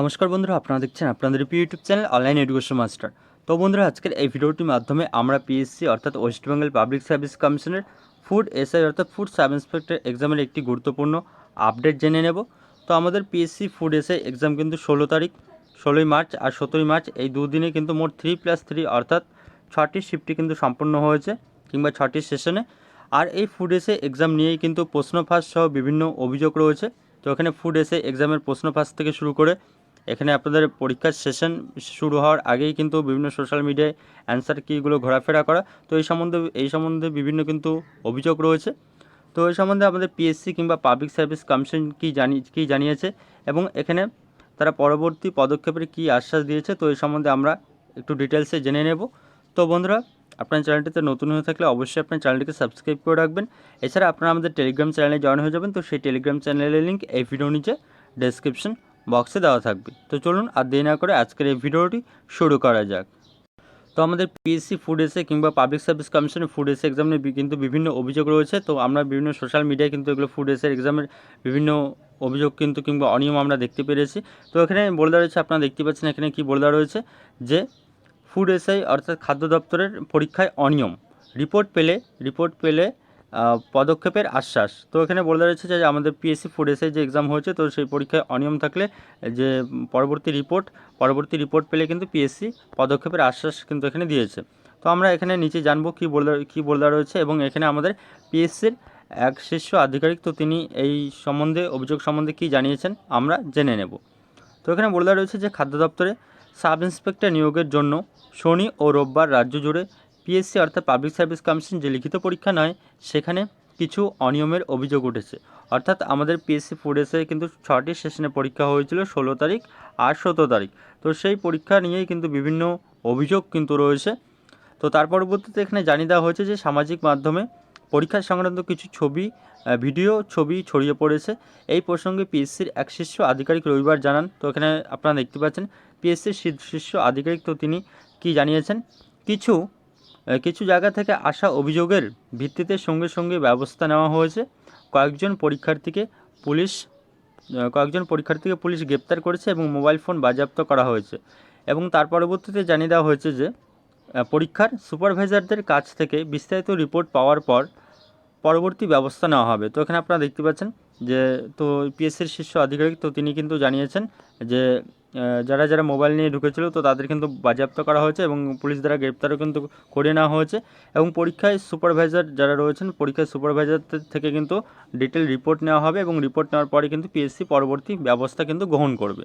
নমস্কার বন্ধুরা, আপনারা দেখছেন আপনাদের YouTube channel online education master তো বন্ধুরা, আজকের এই ভিডিওটির মাধ্যমে আমরা পিএসসি অর্থাৎ ওয়েস্ট বেঙ্গল পাবলিক সার্ভিস কমিশনের ফুড এসআই অর্থাৎ ফুড সাব ইন্সপেক্টর এক্সামের একটি গুরুত্বপূর্ণ আপডেট জেনে নেব। তো আমাদের পিএসসি ফুড এসআই এক্সাম কিন্তু ষোলো তারিখ, ষোলোই মার্চ আর সতেরোই মার্চ এই দুদিনে কিন্তু মোট থ্রি প্লাস থ্রি অর্থাৎ ছটি শিফটটি কিন্তু সম্পূর্ণ হয়েছে কিংবা ছটি সেশনে আর এই ফুড এসে এক্সাম নিয়েই কিন্তু প্রশ্ন ফাঁস সহ বিভিন্ন অভিযোগ রয়েছে। তো এখানে ফুড এসে এক্সামের প্রশ্ন ফাঁস থেকে শুরু করে এখানে আপনাদের পরীক্ষার সেশন শুরু হওয়ার আগেই কিন্তু বিভিন্ন সোশ্যাল মিডিয়ায় অ্যান্সার কিগুলো ঘোরাফেরা করা। তো এই সম্বন্ধে এই সম্বন্ধে বিভিন্ন কিন্তু অভিযোগ রয়েছে। তো এই সম্বন্ধে আমাদের পিএসসি কিংবা পাবলিক সার্ভিস কমিশন কী জানি, কী জানিয়েছে এবং এখানে তারা পরবর্তী পদক্ষেপের কী আশ্বাস দিয়েছে, তো এই সম্বন্ধে আমরা একটু ডিটেলসে জেনে নেব। তো বন্ধুরা, আপনার চ্যানেলটিতে নতুন হয়ে থাকলে অবশ্যই আপনার চ্যানেলটিকে সাবস্ক্রাইব করে রাখবেন। এছাড়া আপনারা আমাদের টেলিগ্রাম চ্যানেলে জয়েন হয়ে যাবেন, তো সেই টেলিগ্রাম চ্যানেলের লিঙ্ক এই ভিডিও নিচে ডেসক্রিপশন বক্সে দেওয়া থাকবে। তো চলুন আর দেরি না করে আজকের এই ভিডিওটি শুরু করা যাক। তো আমাদের পিএসসি ফুড এসে কিংবা পাবলিক সার্ভিস কমিশনের ফুড এসে এক্সামে কিন্তু বিভিন্ন অভিযোগ রয়েছে। তো আমরা বিভিন্ন সোশ্যাল মিডিয়ায় কিন্তু এগুলো ফুড এসে এক্সামের বিভিন্ন অভিযোগ কিন্তু কিংবা অনিয়ম আমরা দেখতে পেরেছি। তো এখানে বলে দেওয়া রয়েছে, আপনারা দেখতে পাচ্ছেন এখানে কি বলে দেওয়া রয়েছে যে ফুড এসআই অর্থাৎ খাদ্য দপ্তরের পরীক্ষায় অনিয়ম। রিপোর্ট পেলে রিপোর্ট পেলে পদক্ষেপের আশ্বাস। তো এখানে বলে রয়েছে যে আমাদের পিএসসি ফুড এসআই যে এক্সাম হয়েছে, তো সেই পরীক্ষায় অনিয়ম থাকলে যে পরবর্তী রিপোর্ট পরবর্তী রিপোর্ট পেলে কিন্তু পিএসসি পদক্ষেপের আশ্বাস কিন্তু এখানে দিয়েছে। তো আমরা এখানে নিচে জানব কী বলে কী বলে রয়েছে এবং এখানে আমাদের পিএসসির এক শীর্ষ আধিকারিক, তো তিনি এই সম্বন্ধে, অভিযোগ সম্বন্ধে কী জানিয়েছেন আমরা জেনে নেব। তো এখানে বলে রয়েছে যে খাদ্য দপ্তরে সাব ইন্সপেক্টর নিয়োগের জন্য শনি ও রোববার রাজ্য জুড়ে পিএসসি অর্থাৎ পাবলিক সার্ভিস কমিশন যে লিখিত পরীক্ষা নয়, সেখানে কিছু অনিয়মের অভিযোগ উঠেছে। অর্থাৎ আমাদের পিএসসি ফুড এসে কিন্তু ছটি সেশনে পরীক্ষা হয়েছিল, ষোলো তারিখ আর সতেরো তারিখ। তো সেই পরীক্ষা নিয়েই কিন্তু বিভিন্ন অভিযোগ কিন্তু রয়েছে। তো তার পরবর্তীতে এখানে জানিয়ে দেওয়া হয়েছে যে সামাজিক মাধ্যমে পরীক্ষা সংক্রান্ত কিছু ছবি ভিডিও, ছবি ছড়িয়ে পড়েছে। এই প্রসঙ্গে পিএসসির এক শীর্ষ আধিকারিক রবিবার জানান। তো এখানে আপনারা দেখতে পাচ্ছেন পিএসসির শীর্ষ আধিকারিক তো তিনি কি জানিয়েছেন? কিছু কিছু জায়গা থেকে আসা অভিযোগের ভিত্তিতে সঙ্গে সঙ্গে ব্যবস্থা নেওয়া হয়েছে। কয়েকজন পরীক্ষার্থীকে পুলিশ কয়েকজন পরীক্ষার্থীকে পুলিশ গ্রেপ্তার করেছে এবং মোবাইল ফোন বাজেয়াপ্ত করা হয়েছে। এবং তার পরবর্তীতে জানিয়ে দেওয়া হয়েছে যে পরীক্ষার সুপারভাইজারদের কাছ থেকে বিস্তারিত রিপোর্ট পাওয়ার পর পরবর্তী ব্যবস্থা নেওয়া হবে। তো এখানে আপনারা দেখতে পাচ্ছেন যে, তো পিএসসির শীর্ষ আধিকারিক তো তিনি কিন্তু জানিয়েছেন যে যারা যারা মোবাইল নিয়ে ঢুকেছিল তো তাদের কিন্তু বাজেয়াপ্ত করা হয়েছে এবং পুলিশ দ্বারা গ্রেপ্তারও কিন্তু করে নেওয়া হয়েছে এবং পরীক্ষায় সুপারভাইজার যারা রয়েছেন, পরীক্ষায় সুপারভাইজার থেকে কিন্তু ডিটেল রিপোর্ট নেওয়া হবে এবং রিপোর্ট নেওয়ার পরে কিন্তু পিএসসি পরবর্তী ব্যবস্থা কিন্তু গ্রহণ করবে।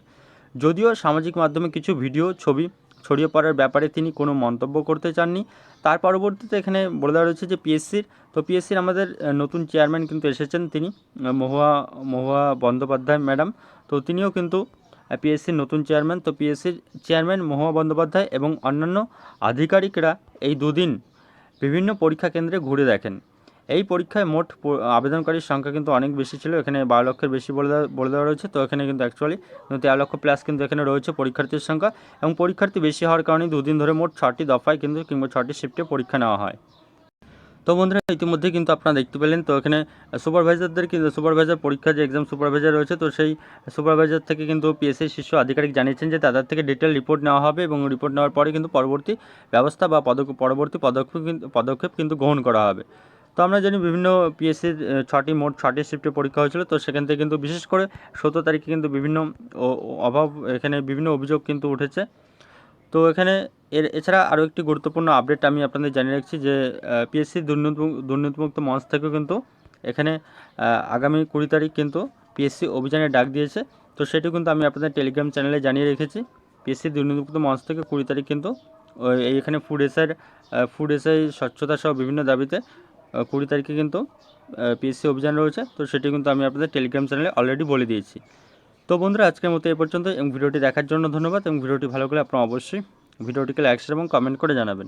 যদিও সামাজিক মাধ্যমে কিছু ভিডিও, ছবি ছড়িয়ে পড়ার ব্যাপারে তিনি কোনো মন্তব্য করতে চাননি। তার পরবর্তীতে এখানে বলে দেওয়া রয়েছে যে পিএসসির তো পিএসসির আমাদের নতুন চেয়ারম্যান কিন্তু এসেছেন তিনি মহুয়া মহুয়া বন্দ্যোপাধ্যায় ম্যাডাম। তো তিনিও কিন্তু পিএসসির নতুন চেয়ারম্যান তো পিএসসির চেয়ারম্যান মহুয়া বন্দ্যোপাধ্যায় এবং অন্যান্য আধিকারিকরা এই দুদিন বিভিন্ন পরীক্ষা কেন্দ্রে ঘুরে দেখেন। এই পরীক্ষায় মোট আবেদনকারীর সংখ্যা কিন্তু অনেক বেশি ছিল, এখানে বারো লক্ষের বেশি বলে দেওয়া বলে দেওয়া রয়েছে, তো এখানে কিন্তু অ্যাকচুয়ালি তেরো লক্ষ প্লাস কিন্তু এখানে রয়েছে পরীক্ষার্থীর সংখ্যা এবং পরীক্ষার্থী বেশি হওয়ার কারণে দুদিন ধরে মোট ছটি দফায় কিন্তু কিংবা ছটি শিফটে পরীক্ষা নেওয়া হয়। তো বন্ধুরা ইতিমধ্যে কিন্তু আপনারা দেখতে পেলেন, তো এখানে সুপারভাইজারদের কিন্তু সুপারভাইজার পরীক্ষা, যে এক্সাম সুপারভাইজার রয়েছে, তো সেই সুপারভাইজার থেকে কিন্তু পিএসসি শীর্ষ আধিকারিক জানিয়েছেন যে তাদের থেকে ডিটেল রিপোর্ট নেওয়া হবে এবং রিপোর্ট নেওয়ার পরে কিন্তু পরবর্তী ব্যবস্থা বা পদক্ষেপ পরবর্তী পদক্ষেপ কিন্তু পদক্ষেপ কিন্তু গ্রহণ করা হবে। তো আমরা জানি বিভিন্ন পিএসসির ছটি মোট ছটি শিফটে পরীক্ষা হয়েছিল, তো সেখান থেকে কিন্তু বিশেষ করে সতেরো তারিখে কিন্তু বিভিন্ন অভাব, এখানে বিভিন্ন অভিযোগ কিন্তু উঠেছে। তো এখানে এর এছাড়া আরও একটি গুরুত্বপূর্ণ আপডেট আমি আপনাদের জানিয়ে রাখছি যে পিএসসি দুর্নীতি দুর্নীতিমুক্ত মঞ্চ থেকেও কিন্তু এখানে আগামী কুড়ি তারিখ কিন্তু পিএসসি অভিযানে ডাক দিয়েছে। তো সেটি কিন্তু আমি আপনাদের টেলিগ্রাম চ্যানেলে জানিয়ে রেখেছি। পিএসসি দুর্নীতিমুক্ত মঞ্চ থেকে কুড়ি তারিখ কিন্তু ওই এই এখানে ফুড এসআইয়ের ফুড এসআই স্বচ্ছতা সহ বিভিন্ন দাবিতে কুড়ি তারিখে কিন্তু পিএসসি অভিযান রয়েছে। তো সেটি কিন্তু আমি আপনাদের টেলিগ্রাম চ্যানেলে অলরেডি বলে দিয়েছি। তো বন্ধুরা, আজকের মতো এই পর্যন্ত এবং ভিডিওটি দেখার জন্য ধন্যবাদ এবং ভিডিওটি ভালো করে আপনারা অবশ্যই ভিডিওটিকে লাইক শেয়ার এবং কমেন্ট করে জানাবেন।